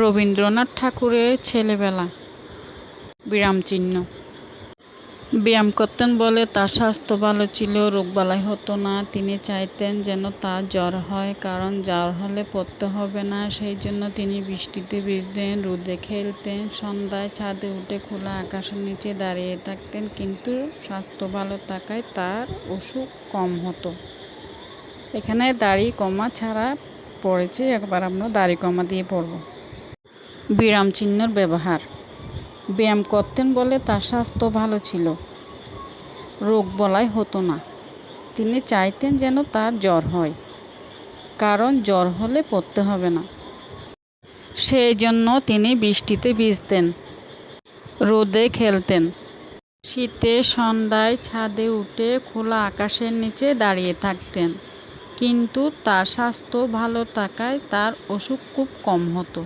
রবীন্দ্রনাথ ঠাকুরের ছেলেবেলা। বিরাম চিহ্ন। ব্যায়াম করতেন বলে তার স্বাস্থ্য ভালো ছিল, রোগবালাই হতো না। তিনি চাইতেন যেন তার জ্বর হয়, কারণ জ্বর হলে পড়তে হবে না। সেই জন্য তিনি বৃষ্টিতে ভিজতেন, রোদে খেলতেন, সন্ধ্যায় ছাদে উঠে খোলা আকাশের নিচে দাঁড়িয়ে থাকতেন। কিন্তু স্বাস্থ্য ভালো থাকায় তার অসুখ কম হতো। এখানে দাড়ি কমা ছাড়া পড়েছে, একবার আমরা দাড়ি কমা দিয়ে পড়ব। বিরাম চিহ্নের ব্যবহার। ব্যায়াম করতেন বলে তার স্বাস্থ্য ভালো ছিল। রোগ বলাই হতো না। তিনি চাইতেন যেন তার জ্বর হয়। কারণ জ্বর হলে পড়তে হবে না। সেই জন্য তিনি বৃষ্টিতে ভিজতেন। রোদে খেলতেন। শীতে সন্ধ্যায় ছাদে উঠে খোলা আকাশের নিচে দাঁড়িয়ে থাকতেন। কিন্তু তার স্বাস্থ্য ভালো থাকায় তার অসুখ খুব কম হতো।